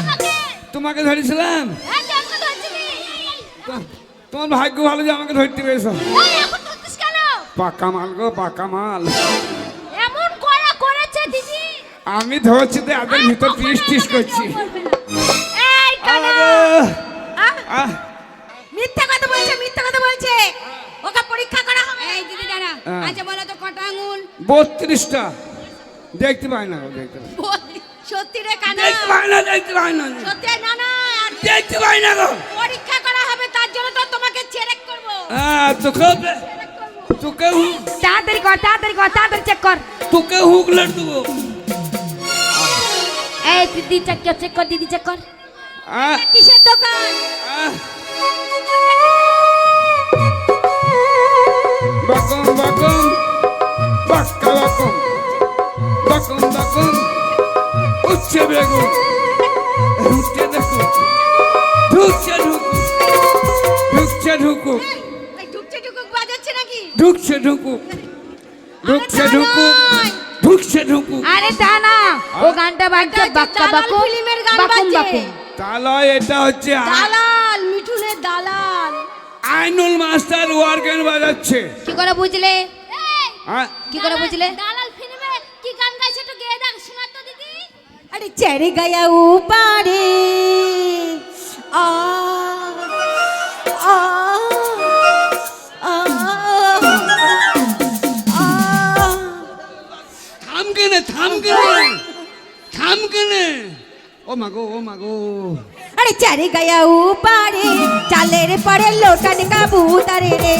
আমাকে? তোমাকে ধরেছিলাম? হ্যাঁ তোমার ভাগ্য ভালো যে আমাকে ধরতে পেরেছ। পাকা মাল গো পাকা মাল। এমন করা করেছে দিদি। আমি ধরছি তো এদের ভিতর টিস টিস করছি। মিথ্যা কথা বলছে মিথ্যা কথা বলছে। ওকে পরীক্ষা করা হবে। এই দিদি দাঁড়া। আচ্ছা বলো তো কটা আঙুল? বত্রিশটা। দেখতে পাই না দেখতে পাই না। সত্যি রে কানা। দেখতে পাই না দেখতে পাই না। সত্যি না না আর দেখতে পাই না গো। পরীক্ষা করা হবে তার জন্য তো তোমাকে করব। হ্যাঁ তোকে তোকে হুক। তাড়াতাড়ি কর তাড়াতাড়ি কর তাড়াতাড়ি চেক কর। তোকে হুক লড় দেবো এই দিদি চেক কর চেক কর দিদি চেক কর। কিসের দোকান। বাকম বাকম। বাক্কা বাকম। বাকম বাকম। উচ্ছে বেগুন ঢুকছে দেখো। ঢুকছে ঢুকুক। ঢুকছে ঢুকুক ঢুকছে ঢুকুক। ঢুকছে ঢুকুক। ঢুকছে ঢুকুক। আরে তা না। ও গানটা বাজছে বাক্কা বাকুম ফিল্মের গান বাজছে। তাহলে এটা হচ্ছে দালাল মিঠুনের দালাল। আইনুল মাস্টার ওয়ার্গেন বাজাচ্ছে। কি করে বুঝলে? কি করে বুঝলে? দালাল ফিল্মে কি গান গাইছে একটু গেয়ে দেখ শোনা তো দিদি अरे चढ़ गया ऊपरे आ आ आ आ থাম কেনে থাম কেনে থাম কেনে ও মাগো ও মাগো अरे चढ़ गया ऊपरे चाले रे पड़े लोटन का भूतरे रे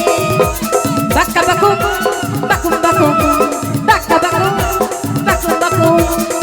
बक्का बकु बकुम बकु बक्का बकु बकुम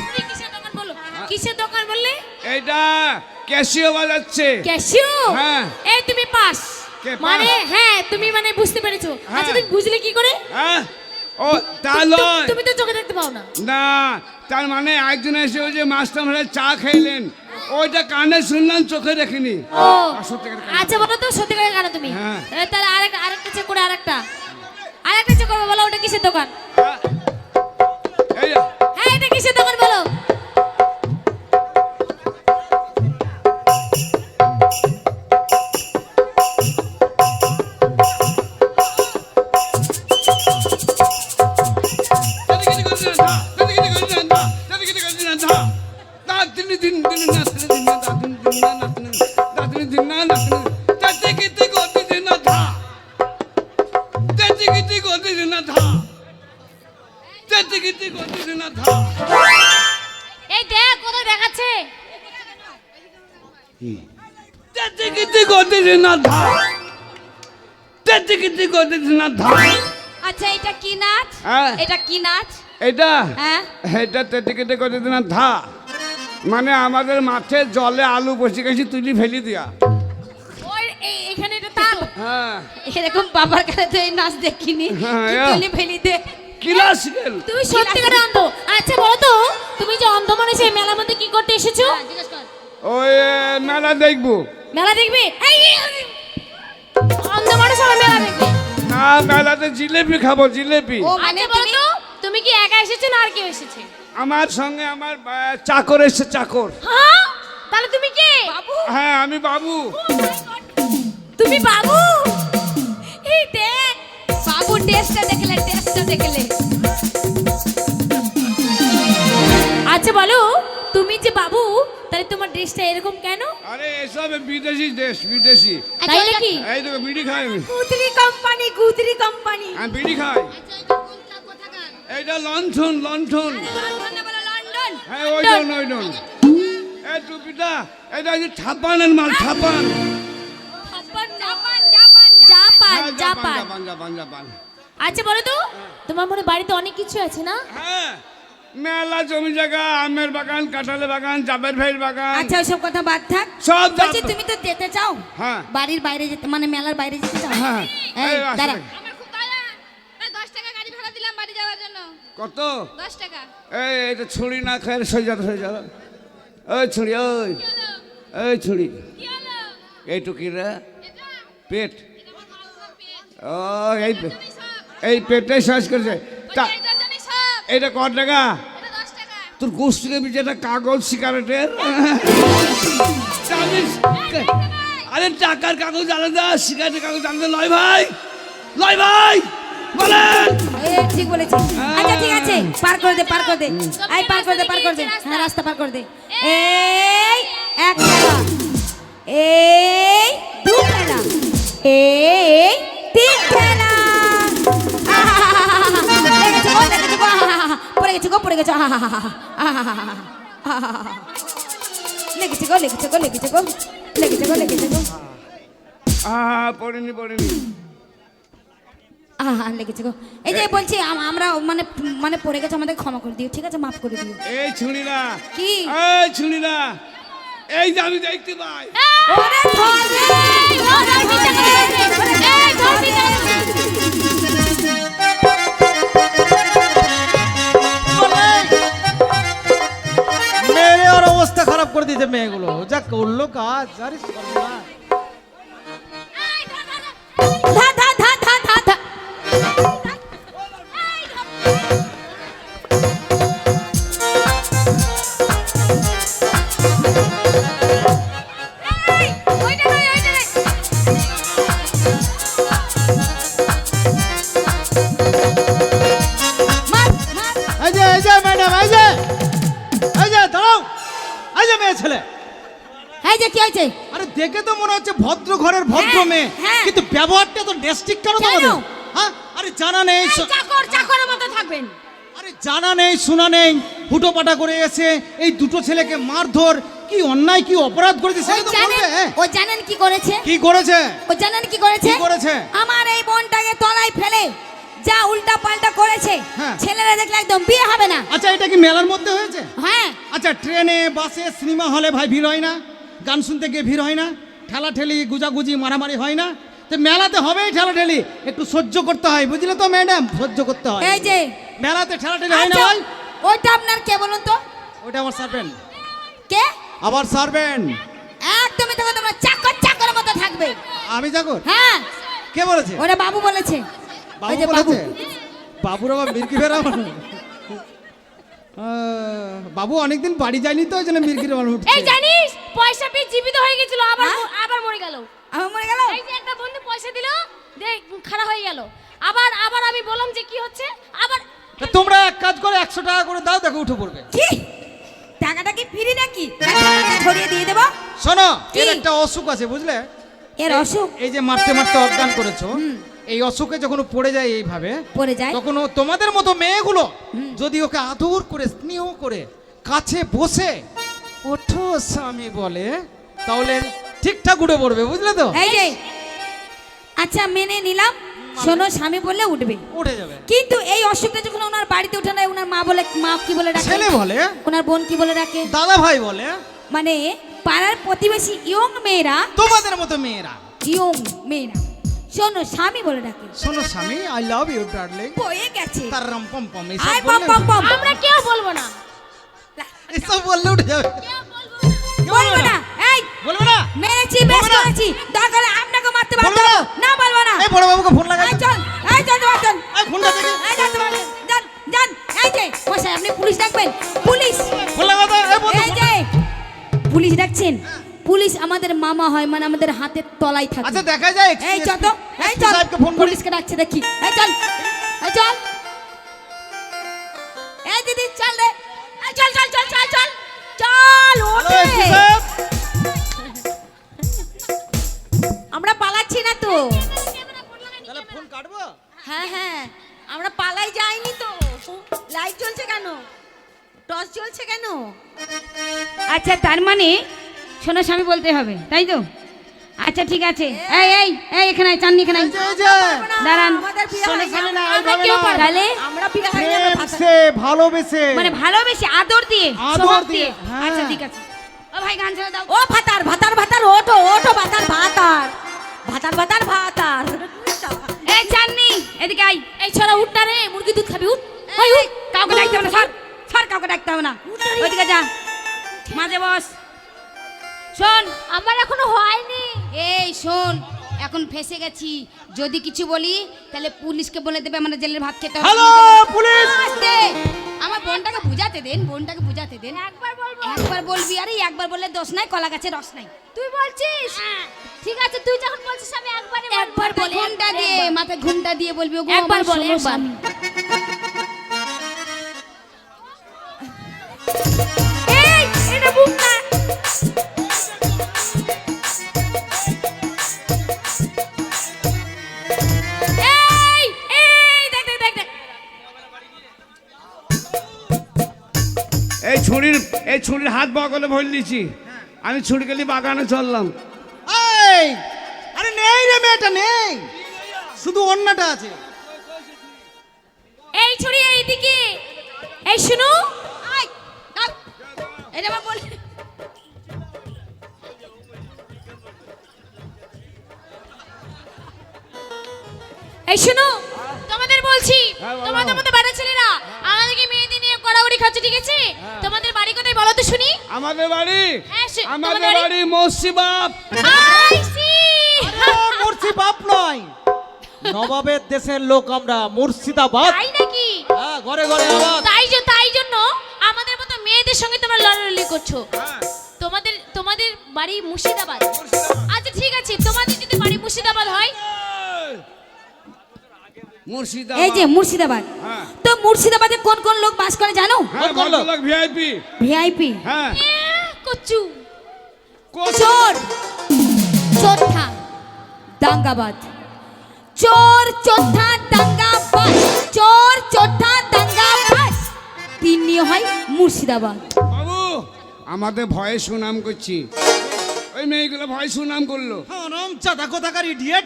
এটা ক্যাশিও বাজাচ্ছে। ক্যাশিও? হ্যাঁ। এই তুমি পাস। মানে হ্যাঁ তুমি মানে বুঝতে পেরেছ। হ্যাঁ। আচ্ছা তুমি বুঝলে কি করে? হ্যাঁ। ও তা তু- নয়। তুমি তো চোখে দেখতে পাও না। না তার মানে একজন এসে ওই যে মাস্টার মশাই চা খাইলেন ওইটা কানে শুনলাম চোখে দেখিনি। ও কানে। আচ্ছা বলো তো সত্যিকারের গানা তুমি। হ্যাঁ। তাহলে আরেক আরেকটা চেক করে আরেকটা। আরেকটা চেক করব বলো ওটা কিসের দোকান? হ্যাঁ। হ্যাঁ এটা কিসের দোকান বলো? আচ্ছা কি নাচ? হ্যাঁ। এটা কি নাচ? এটা তেটে কেটে করে ধা। মানে আমাদের মাঠে জলে আলু বসে গেছি তুলি ফেলি দিয়া। এখানে হ্যাঁ। কাছে এই নাচ দেখিনি। হ্যাঁ, দে। তুমি সত্যি আচ্ছা তুমি যে কি করতে এসেছ? মেলা দেখব। মেলা দেখবে? অন্ধ মানুষ মেলা দেখবে। না মেলাতে জিলেপি খাব জিলেপি। ও মানে আচ্ছা বলো তুমি তো তুমি কি একা এসেছ না আর কেউ এসেছে? আমার সঙ্গে আমার আহ, চাকর এসছে চাকর। হ্যাঁ? তাহলে তুমি কে? বাবু? হ্যাঁ আমি বাবু। তুমি বাবু? এই দেখ বাবু টেস্টটা দেখলে টেস্টটা দেখলে। আচ্ছা বলো তুমি যে বাবু তাহলে তোমার ড্রেসটা এরকম কেন? আরে এসব বিদেশি দেশ বিদেশি। তাই নাকি? এই তো বিড়ি খাই গুদরি কোম্পানি গুদরি কোম্পানি। আমি বিড়ি খাই। এইটা লণ্ঠন লণ্ঠন। লন্ডন হ্যাঁ ওই জন ওই জন এই টুপিটা এটা হচ্ছে ছাপানের মাল ছাপান। হ্যাঁ, জাপান। Japan Japan Japan. আচ্ছা বলো তো তোমার মনে বাড়িতে অনেক কিছু আছে না? হ্যাঁ। মেলা জমি জায়গা আমের বাগান কাঁঠালের বাগান জাবের ভাইয়ের বাগান। আচ্ছা ওইসব কথা বাদ থাক। সব। বলছি তুমি তো যেতে চাও? হ্যাঁ। বাড়ির বাইরে যেতে মানে মেলার বাইরে যেতে চাও? হ্যাঁ এই, এই দাঁড়া। দেখি। আমার খুব দয়া তাই দশ টাকা গাড়ি ভাড়া দিলাম বাড়ি যাওয়ার জন্য। কত? দশ টাকা। এই এটা ছুরি না খায় সই যাও সই যাও ওই ছুরি ওই। ওই ছুরি। এইটুকি রে? পেট। এটা আমার বড় বড় পেট। ও এই এই পেটটাই শেষ করেছে। তা ওই এটার জানি সব এটা কত টাকা? এটা দশ টাকা। তোর গোষ্ঠীকে যেটা কাগজ সিগারেটের। জানিস? আরে টাকার কাগজ আলাদা সিগারেটের কাগজ আলাদা। লয় ভাই লয় ভাই বলেন। ঠিক বলেছিস। আচ্ছা ঠিক আছে। পার করে দে পার করে দে। পার করে দে পার করে দে। রাস্তা। হ্যাঁ রাস্তা পার করে দে। এই। এক এই দু খেলা। এই তিন পড়ে গেছে গো পড়ে গেছে আহাহাহা। আহাহাহা। লেগেছে গো লেগেছে গো লেগেছে গো লেগেছে গো লেগেছে গো পড়িনি পড়িনি আহা লেগেছে গো এই যে বলছি আমরা মানে মানে পড়ে গেছে আমাদের ক্ষমা করে দিও ঠিক আছে মাফ করে দিও এই ছুরিরা কি? এই ছুরিরা এই আমি দেখতে পাই অবস্থা খারাপ করে দিয়েছে মেয়েগুলো। যা করল কাজ। আরে ঘরের ভদ্র হ্যাঁ, মেয়ে হ্যাঁ। কিন্তু ব্যবহারটা তো ডেস্টিক কেন? তোমাদের হ্যাঁ? আরে জানা নেই চাকর চাকরের মতো থাকবেন। আরে জানা নেই শোনা নেই। হুটোপাটা করে এসে এই দুটো ছেলেকে মারধর কি অন্যায় কি অপরাধ করেছে সেটা তো বলবে হ্যাঁ। ও জানেন কি করেছে? কি করেছে? ও জানেন কি করেছে? কি করেছে? আমার এই বোনটাকে তলায় ফেলে যা উল্টা পাল্টা করেছে হ্যাঁ। ছেলেরা দেখলে একদম বিয়ে হবে না। আচ্ছা এটা কি মেলার মধ্যে হয়েছে? হ্যাঁ। আচ্ছা ট্রেনে বাসে সিনেমা হলে ভাই ভিড় হয় না? গান শুনতে গিয়ে ভিড় হয় না? ঠেলা ঠেলি গুজাগুজি মারামারি হয় না। তো মেলাতে হবেই ঠেলা ঠেলি একটু সহ্য করতে হয় বুঝলে তো ম্যাডাম? সহ্য করতে হয়। এই যে মেলাতে ঠেলা ঠেলি হয় না আচ্ছা, ওইটা আপনার কে বলুন তো? ওইটা আমার সারবেন কে? আবার সারবেন একদমই তখন তোমরা চাকর চাকরের মতো থাকবে। আমি যাকো হ্যাঁ। কে বলেছে? ওরা বাবু বলেছে। বাবু বলেছে? বাবুর আবার মির্কি ফেরা বাবু অনেকদিন বাড়ি যায়নি তো ওই জন্য মির্কির মানুষ এই জানিস পয়সা পেয়ে জীবিত হয়ে গেছিল আবার হ্যাঁ? আবার মরে গেল। আমার মরে গেল? এই যে একটা বন্ধু পয়সা দিল দেখ খারাপ হয়ে গেল। আবার আবার আমি বললাম যে কি হচ্ছে আবার তোমরা এক কাজ করে একশো টাকা করে দাও দেখো উঠে পড়বে। কি? টাকাটা কি ফ্রি নাকি? টাকাটা ধরিয়ে দিয়ে দেবো? শোনো? এর একটা অসুখ আছে বুঝলে? এর অসুখ? এই যে মারতে মারতে অজ্ঞান করেছ এই অসুখে যখন পড়ে যায় এইভাবে পড়ে যায়। তখন তোমাদের মতো মেয়েগুলো যদি ওকে আদর করে স্নেহ করে কাছে বসে ওঠো স্বামী বলে তাহলে ঠিকঠাক উঠে পড়বে বুঝলে তো? আচ্ছা মেনে নিলাম। শোনো স্বামী বললে উঠবে। উঠে যাবে। কিন্তু এই অসুখটা যখন ওনার বাড়িতে উঠে নেয় ওনার মা বলে মা কি বলে ডাকে? ছেলে বলে। ওনার বোন কি বলে ডাকে? দাদা ভাই বলে। মানে পাড়ার প্রতিবেশী ইয়ং মেয়েরা তোমাদের মতো মেয়েরা। ইয়ং মেয়েরা। শোনো স্বামী বলে ডাকে। শোনো স্বামী আই লাভ ইউ ডার্লিং বয়ে গেছে। তার রম পম পম এইসব পম পম পম। আমরা কেউ বলব না। এসব বললে উঠে যাবে। বলব না। এই বলব না। এই বলবে না। মেরেছি বেশ করেছি দরকার আপনাকে মারতে বাধ্য পারব পুলিশ আমাদের মামা হয় মানে আমাদের হাতের তলায় থাকে। আচ্ছা দেখা যায় এই চল তো এই চল। ফোন পুলিশকে ডাকছে দেখি। এই চল এই চল। এই দিদি চল রে এই চল চল চল চল চল। চল ওঠে। আমরা পালাচ্ছি না তো। তাহলে ফোন কাটবো? হ্যাঁ হ্যাঁ। আমরা পালাই যাইনি তো। লাইট জ্বলছে কেন? টর্চ জ্বলছে কেন? আচ্ছা তার মানে সোনা স্বামী বলতে হবে তাই তো? আচ্ছা ঠিক আছে। এই এই এই এখানে আয়, চাননি এখানে দাঁড়ান। তাহলে ভালোবেসে। মানে ভালোবেসে আদর দিয়ে আদর দিয়ে, হ্যাঁ। আচ্ছা ঠিক আছে। ও ভাই গান ছেড়ে দাও। ও ভাতার ভাতার ভাতার ওঠো ওঠো ভাতার ভাতার। ভাতার ভাতার ভাতার। এই চাননি এদিকে আই এই ছড়া উঠ না রে মুরগি দুধ খাবি উঠ। ওই ওই কাউকে ডাকতে হবে না স্যার স্যার কাউকে ডাকতে হবে না। ওইদিকে যা। মাঝে বস। শোন আমার এখনও হয়নি। এই শোন এখন ফেসে গেছি। যদি কিছু বলি তাহলে পুলিশকে বলে দেবে আমরা জেলের ভাত খেতে হবে। Hello police! আস্তে। আমার বোনটাকে বুঝাতে দেন বোনটাকে বুঝাতে দেন। একবার বলব। একবার বলবি আরে একবার বললে দোষ নাই কলা গাছে রস নাই। তুই বলছিস? ঠিক আছে তুই যখন বলছিস আমি একবারে একবার মাথায় ঘুমটা দিয়ে মাথায় ঘুমটা দিয়ে বলবি ওগো একবার বল, একবার। ছুরির হাত বগলে ভরে দিয়েছি আমি ছুরি গেলি বাগানে চললাম। এই! আরে নেই রে মেয়েটা নেই। শুধু অন্যটা আছে। এই ছুরি এইদিকে। এই শুনু। আই, এটা আবার বল। এই শুনু। তোমাদের বলছি হ্যাঁ, তোমাদের মতো বাড়া ছেলেরা আমাদেরকে মেয়েদের নিয়ে কড়াকড়ি খাচ্ছে ঠিক আছে? হ্যাঁ। তোমাদের বাড়ি কোথায় বলো তো শুনি? আমাদের বাড়ি? হ্যাঁ, আমাদের বাড়ি? বাড়ি মসজিবাব আই সি। মুর্শি বাপ নয়। নবাবের দেশের লোক আমরা মুর্শিদাবাদ। তাই নাকি? হ্যাঁ ঘরে ঘরে আওয়াজ। তাই জন্য তাই জন্য আমাদের মতো মেয়েদের সঙ্গে তোমরা লড়ালড়ি করছ। হ্যাঁ। তোমাদের তোমাদের বাড়ি মুর্শিদাবাদ। আচ্ছা ঠিক আছে। তোমাদের যদি বাড়ি মুর্শিদাবাদ হয় মুর্শিদাবাদ। এই যে মুর্শিদাবাদ। হ্যাঁ। তো মুর্শিদাবাদে কোন কোন লোক বাস করে জানো? হ্যাঁ কোন লোক? ভদ্রলোক ভিআইপি ভিআইপি হ্যাঁ। চোর। চোঠা দাঙ্গাবাদ। চোর চোঠা দাঙ্গাবাদ। চোর চোঠা দাঙ্গাবাদ। তিন নিয়ে হয় মুর্শিদাবাদ। বাবু আমাদের ভয়ে সুনাম করছি। ওই মেয়েগুলো ভয় সুনাম করল। দেখো কোথাকার ইডিয়েট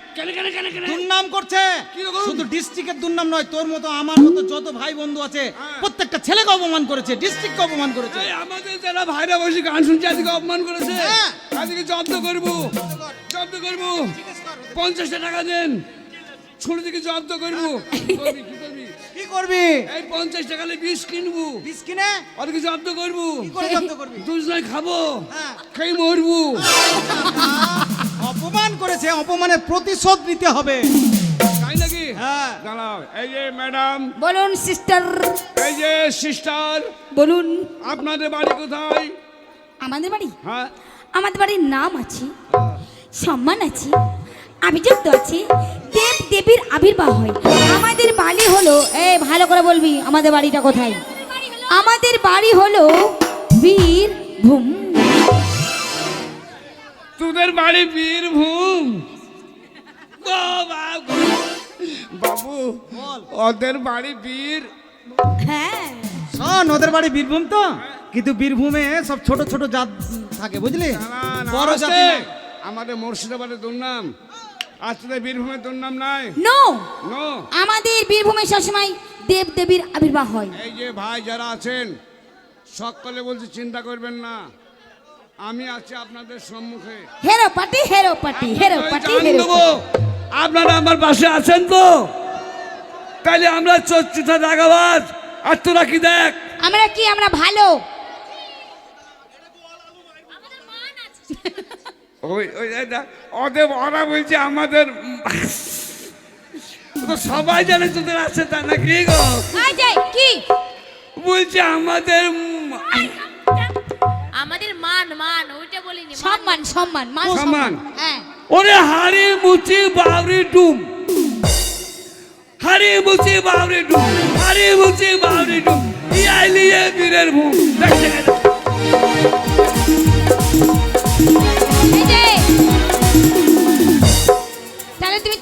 দুর্নাম করছে? শুধু ডিস্ট্রিক্টের দুর্নাম নয় তোর মতো আমার মতো যত ভাই বন্ধু আছে হ্যাঁ। প্রত্যেকটা ছেলেকে অপমান করেছে ডিস্ট্রিক্টকে অপমান করেছে। আমাদের যারা ভাইরা বসে গান শুনছে আজকে অপমান করেছে। হ্যাঁ। আজকে জব্দ করব। জব্দ করব। পঞ্চাশটা টাকা দেন। ছোট থেকে জব্দ করব। করবি, এই পঞ্চাশ টাকা হলে বিষ কিনবো। বিষ কিনে? ওদেরকে জব্দ করব? কি করে জব্দ করবি? দুজ নয় খাব। হ্যাঁ। খেয়ে মরবো। অপমান করেছে অপমানের প্রতিশোধ নিতে হবে। তাই নাকি? হ্যাঁ। দাঁড়াও এই যে ম্যাডাম। বলুন সিস্টার। এই যে সিস্টার। বলুন। আপনাদের বাড়ি কোথায়? আমাদের বাড়ি? হ্যাঁ। আমাদের বাড়ির নাম আছে। সম্মান আছে। আভিযুক্ত আছে। দেব দেবীর আবির্ভাব হয়। আমাদের বাড়ি হলো এ ভালো করে বলবি আমাদের বাড়িটা কোথায়? আমাদের বাড়ি হলো বীরভূম। তোদের বাড়ি বীরভূম? বাবা বাবু ওদের বাড়ি বীর। হ্যাঁ। শোন ওদের বাড়ি বীরভূম তো? কিন্তু বীরভূমে সব ছোট ছোট জাত থাকে বুঝলি? বড় জাতি আমাদের মুর্শিদাবাদের দুর্নাম। আজ তোদের বীরভূমের দুর্নাম নাই? নো নো আমাদের বীরভূমে সবসময় দেব দেবীর আবির্ভাব হয়। এই যে ভাই যারা আছেন সকলে বলছে চিন্তা করবেন না। আমি আছি আপনাদের সম্মুখে। হেরো পার্টি হেরো পার্টি হেরো জান হেরো আপনারা আমার পাশে আছেন তো? তাইলে আমরা চচ্চুটা জাগাবাজ আর তোরা কি দেখ? আমরা কি আমরা ভালো? ওই ওই ওদের ওরা বলছে আমাদের তো সবাই জানে তোদের আছে তা নাকি গো? কি? বলছে আমাদের আমাদের মান মান ওইটা বলিনি মান। সম্মান সম্মান মান সম্মান। হ্যাঁ। ওরে হাড়ি মুচি বাবরি ডুম। হাড়ি মুচি বাবরি ডুম হাড়ি মুচি বাবরি ডুম। ইয়াই লিয়ে বীরের ভূম। দেখছে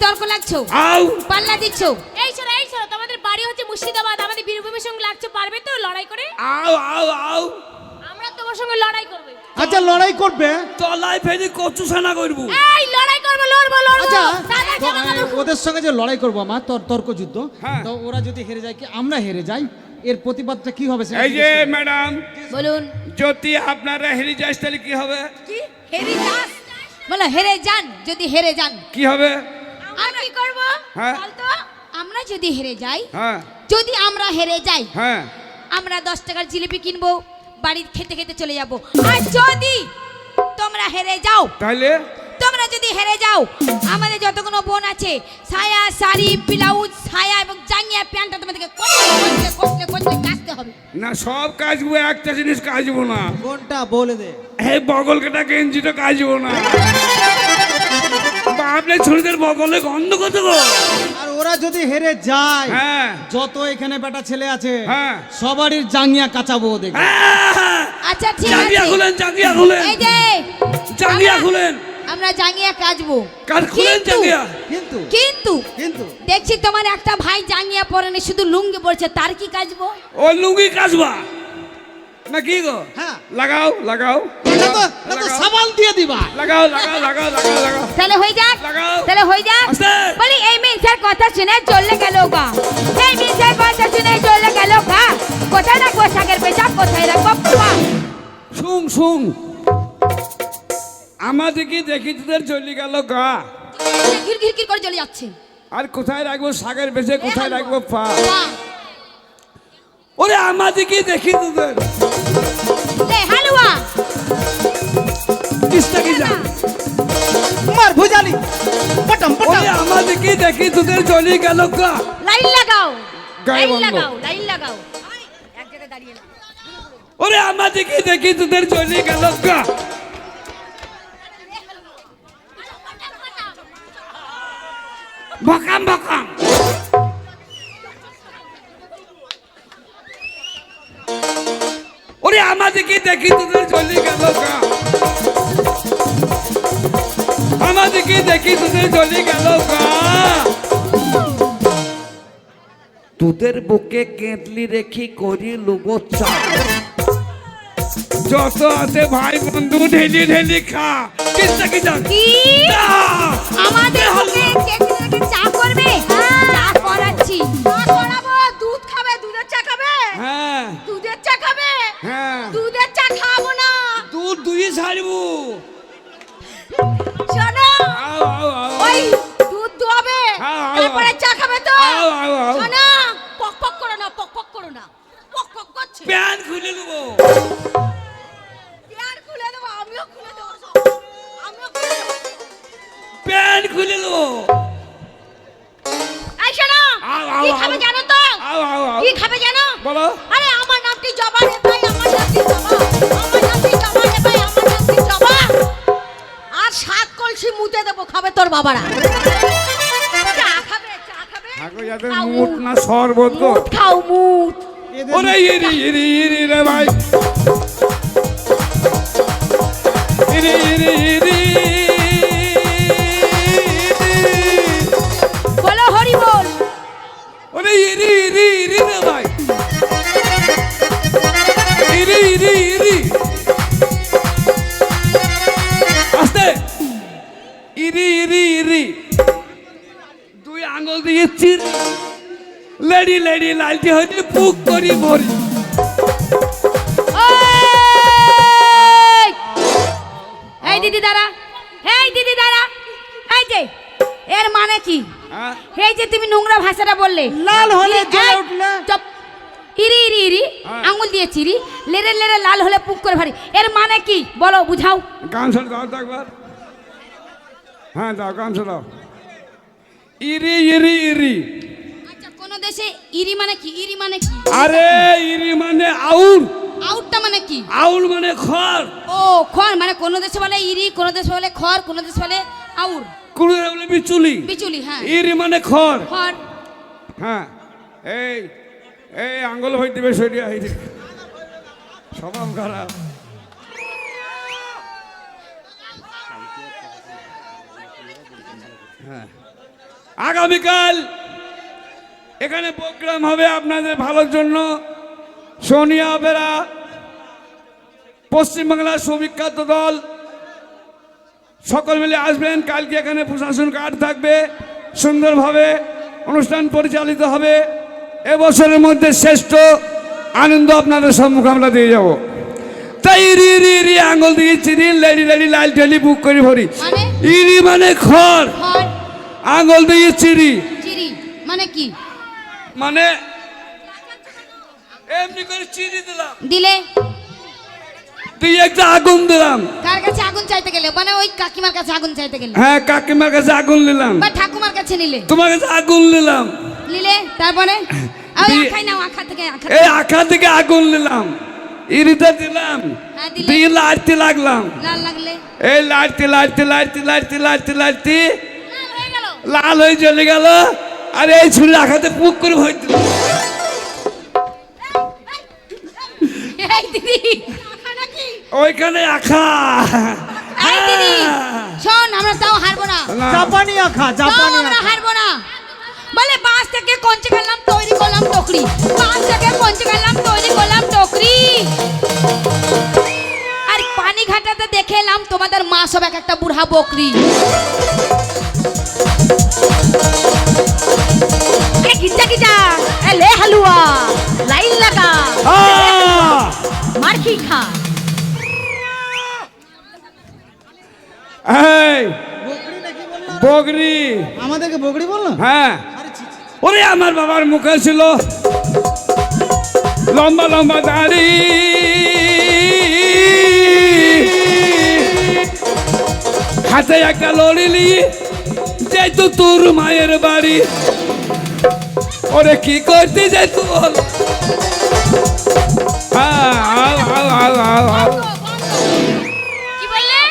তর্ক লাগছো? আউ। পাল্লা দিচ্ছ? এই ছোড়া এই ছোড়া তোমাদের বাড়ি হচ্ছে মুর্শিদাবাদ আমাদের বীরভূমের সঙ্গে লাগছে পারবে তো লড়াই করে? আউ আউ আউ। আমরা তোমার সঙ্গে লড়াই করবে। আচ্ছা লড়াই করবে? তলায় ফেলি কচু সানা করব। এই লড়াই করব লড়বো লড়বো। আচ্ছা ওদের সঙ্গে যে লড়াই করব আমার তর- তর্ক যুদ্ধ হ্যাঁ। তো ওরা যদি হেরে যায় কি আমরা হেরে যাই? এর প্রতিবাদটা কি হবে সেটা এই যে ম্যাডাম বলুন। যদি আপনারা হেরে যাস তাহলে কি হবে? কি? হেরে যাস? বলো হেরে যান যদি হেরে যান। কি হবে? আমরা কি করব? হ্যাঁ। বলতো আমরা যদি হেরে যাই হ্যাঁ। যদি আমরা হেরে যাই হ্যাঁ। আমরা দশ টাকার জিলিপি কিনবো বাড়ির খেতে খেতে চলে যাব। আর যদি তোমরা হেরে যাও তাহলে তোমরা যদি হেরে যাও আমাদের যতগুলো বোন আছে সায়া শাড়ি ব্লাউজ ছায়া এবং জাঙ্গিয়া প্যান্টটা তোমাদেরকে কষ্টে কষ্টে কষ্টে কাচতে হবে। না সব কাজবো একটা জিনিস কাজবো না। কোনটা বলে দে। এই বগল কাটা গেঞ্জিটা কাজবো না। বাপরে ছেলেদের বগলে গন্ধ কত গো। আর ওরা যদি হেরে যায় হ্যাঁ। যত এখানে বেটা ছেলে আছে হ্যাঁ। সবারই জাঙ্গিয়া কাচাবো হ্যাঁ, আচ্ছা ঠিক জাঙ্গিয়া খুলেন জাঙ্গিয়া খুলেন। এই যে জাঙ্গিয়া খুলেন। আমরা জাঙ্গিয়া কাচবো। কাজ খুলেন কিন্তু- জাঙ্গিয়া? কিন্তু। কিন্তু। কিন্তু। দেখছি তোমার একটা ভাই জাঙ্গিয়া পরেনি শুধু লুঙ্গি পড়ছে তার কি কাচবো? ও লুঙ্গি কাজবা না কি গো? হ্যাঁ। লাগাও লাগাও এটা তো এটা তো লাগাও। সাবাল দিয়ে দিবা। লাগাও লাগাও লাগাও লাগাও লাগাও। তাহলে হয়ে যাক। লাগাও। তাহলে হয়ে যাক। বলি এই মিনসার কথা শুনে চলে গেল গা। এই মিনসার কথা শুনে চলে গেল গা। কোথায় না পোশাকের পেশাব কোথায় রাখব? পা? শুন শুন। আমাদের কি দেখি তোদের চলে গেল গা। ঘির ঘির ঘির করে চলে যাচ্ছে। আর কোথায় রাখব? শাকের বেশে কোথায় রাখব। পা। ওরে আমাদের কি দেখি তোদের। হালুয়া। কিসটা কি জান? মার ভুজালি। পটম পটম। আমাদের কি দেখি তোদের চলে গেল গা লাইন লাগাও। লাইন। লাগাও লাইন লাগাও। এক জায়গায় দাঁড়িয়ে ওরে আমাদের কি দেখি তোদের চলে গেল গা বকাম বকাম। দেখি তোদের চলে গেল গা। আমাদের কি দেখি তোদের চলে গেল গা। তোদের বুকে কেটলি রেখি করি লুবো চা। যত আছে ভাই বন্ধু ঢেলি ঢেলি খা। কিসটা কি? জান কি আমাদের বুকে কেটে রেখে চা করবে? চা করাচ্ছি। চা করাবো। দুধ খাবে দুধের চা খাবে? হ্যাঁ। দুধের চা খাবে? হ্যাঁ। ছাড়বো। শোনো ওই দুধ দোয়াবে তারপরে চা খাবে তো। শোনো পক পক করো না পক পক করো না। পক পক করছে। প্যান খুলে নেব ইয়ার খুলে দেবো আমিও খুলে দেবো আমিও খুলে দেবো। প্যান খুলে এই শোনো আও, কি খাবে জানো তো? কি খাবে জানো? বলো। আরে আমার নামটি জবা রে ভাই আমার নামটি জবা। আমার নামটি আর শাক কলসি মুতে দেবো খাবে তোর বাবারা। চা খাবে চা খাবে? যাতে খাও। না শরবত গো। মুত খাও মুত ওরে ইরি ইরি ইরি রে ভাই। এর মানে কি? বলো বুঝাও। গান শুনে দাও তো একবার। হ্যাঁ দাও গান দাও। ইরি ইরি ইরি। আচ্ছা কোন দেশে ইরি মানে কি? ইরি মানে কি? আরে ইরি মানে আউল। আউটটা মানে কি? আউল মানে খড়। ও খড় মানে কোন দেশে বলে ইরি কোন দেশে বলে খড় কোন দেশে বলে আউর কোন দেশে বলে বিচুলি। বিচুলি হ্যাঁ। ইরি মানে খড়। খড়। হ্যাঁ এই এই আঙ্গুল হইতে বেশ হইয়া হইতে স্বভাব খারাপ। হ্যাঁ। আগামীকাল এখানে প্রোগ্রাম হবে আপনাদের ভালোর জন্য। সোনিয়া অপেরা পশ্চিমবাংলার সুবিখ্যাত দল। সকল মিলে আসবেন কালকে এখানে প্রশাসন কার্ড থাকবে সুন্দরভাবে অনুষ্ঠান পরিচালিত হবে। এবছরের মধ্যে শ্রেষ্ঠ আনন্দ আপনাদের সম্মুখে আমরা দিয়ে যাব। তাই ইরি ইরি ইরি আঙুল দিয়ে চিনি লেডি লেডি লাল টেলি বুক করে ভরি। মানে? ইরি মানে খড়। আঙুল দিয়ে চিরি চিরি মানে কি? মানে এমনি করে চিনি দিলাম। দিলে? তুই একটা আগুন দিলাম। কার কাছে আগুন চাইতে গেলে? মানে ওই কাকিমার কাছে আগুন চাইতে গেলে। হ্যাঁ কাকিমার কাছে আগুন নিলাম। বা ঠাকুমার কাছে নিলে? তোমার কাছে আগুন নিলাম। নিলে? তারপরে? ওই আখাই নাও আখা থেকে আখা এই আখা থেকে আগুন নিলাম। ইরিতে দিলাম। হ্যাঁ, দিলে। দিয়ে লাড়তে লাগলাম। লাল লাগলে। এই লাড়তে লাড়তে লাড়তে লাড়তে লাড়তে লাড়তে লাল হয়ে গেল চলে গেল। আর এই ছুরি আখাতে পুক করে ভয় দিল। ওইখানে আখা। এই শোন আমরা তাও হারবো না। জাপানি আখা জাপানি আমরা হারবো না। বলে বাঁশ থেকে কঞ্চে গেলাম তৈরি করলাম টকরি। বাঁশ থেকে কঞ্চে গেলাম তৈরি করলাম টকরি। আর পানি ঘাটাতে দেখে এলাম তোমাদের মা সব এক একটা বুড়া বকরি। এ গিজা গিজা এ লে হালুয়া লাইন লাগা আহ! মারখি খা এই বকরি নাকি বলল বগরি আমাদেরকে বকরি বলল? হ্যাঁ। আরে ছি, ছি, ওরে আমার বাবার মুখে ছিল লম্বা লম্বা দাড়ি। হাতে একটা লড়িলি যেহেতু তোর মায়ের বাড়ি। ওরে কি করতে যাই তুই বল। কি বললে?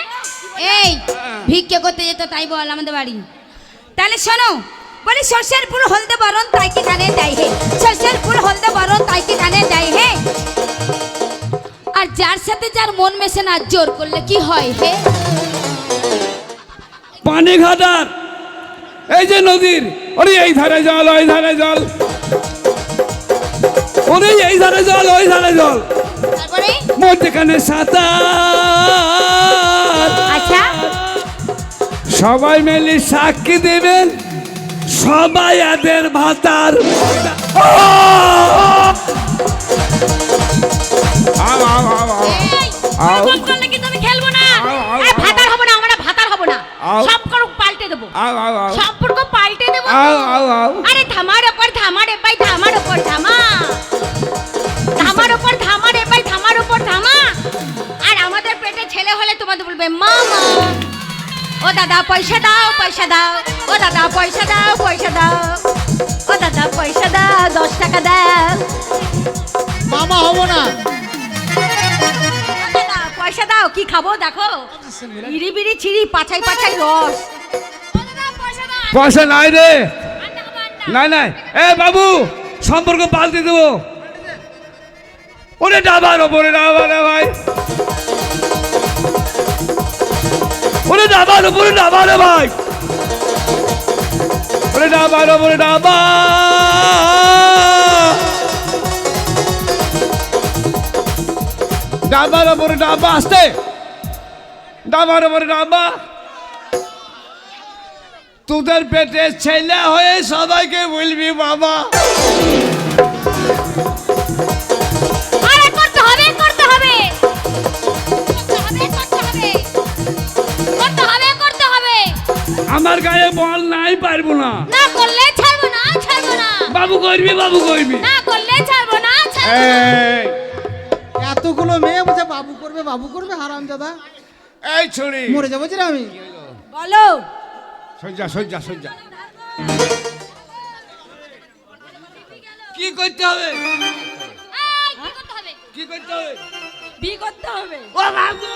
এই ভিক্ষে করতে যেত তাই বল আমাদের বাড়ি। তাহলে শোনো বলি শস্যের পুর হলদে বরণ তাই কি কানে দেয় হে? শস্যের পুর হলদে বরণ তাই কি কানে দেয় হে? আর যার সাথে যার মন মেশে না জোর করলে কি হয় হে? পানি ঘাটার এই যে নদীর ওরে এই ধারে জল ওই ধারে জল। ওরে এই ধারে জল ওই ধারে জল। মধ্যখানে সাঁতার। আচ্ছা। সবাই মিলে সাক্ষী দেবেন সবাই এদের ভাতার আও, আও, দেবো। আও, আও, আও। সম্পর্ক পাল্টে দেবো। আও, আও, আও। আরে ধামার ওপর ধামা রে ভাই ধামার ওপর ধামা। ধামার ওপর ধামা রে ভাই ধামার ওপর ধামা। আর আমাদের পেটে ছেলে হলে তোমাদের বলবে মামা ও দাদা পয়সা দাও পয়সা দাও। ও দাদা পয়সা দাও পয়সা দাও। ও দাদা পয়সা দাও দশ টাকা দাও। মামা হব না। পয়সা দাও কি খাব? দেখো। ইরি বিড়ি ছিড়ি পাছাই পাছাই রস। পয়সা নাই রে। নাই নাই। এ বাবু সম্পর্ক পাল্টে দেবো। ওরে ডাবার ওপরে ডাবার রে ভাই। ওরে ডাবার ওপরে ডাবার রে ভাই। ওরে ডাবার ওপরে ডাবা ডাবার ওপরে ডাবা আসতে। ডাবার ওপরে ডাবা তোদের পেটে ছেলে হয়ে সবাইকে বলবি বাবা। আরে করতে হবে করতে হবে। করতে হবে করতে হবে। করতে হবে করতে হবে আমার গায়ে বল নাই পারব না। না করলে ছাড়বো না ছাড়বো না। বাবু করবি বাবু করবি। না করলে ছাড়বো না ছাড়বো এতগুলো মেয়ে বলছে বাবু করবে বাবু করবে হারাম দাদা এই ছড়ি মরে যাব যে আমি? বলো। সজ্জা সজ্জা সজ্জা। কি করতে হবে? কি করতে হবে? বি করতে হবে। ও বাবু!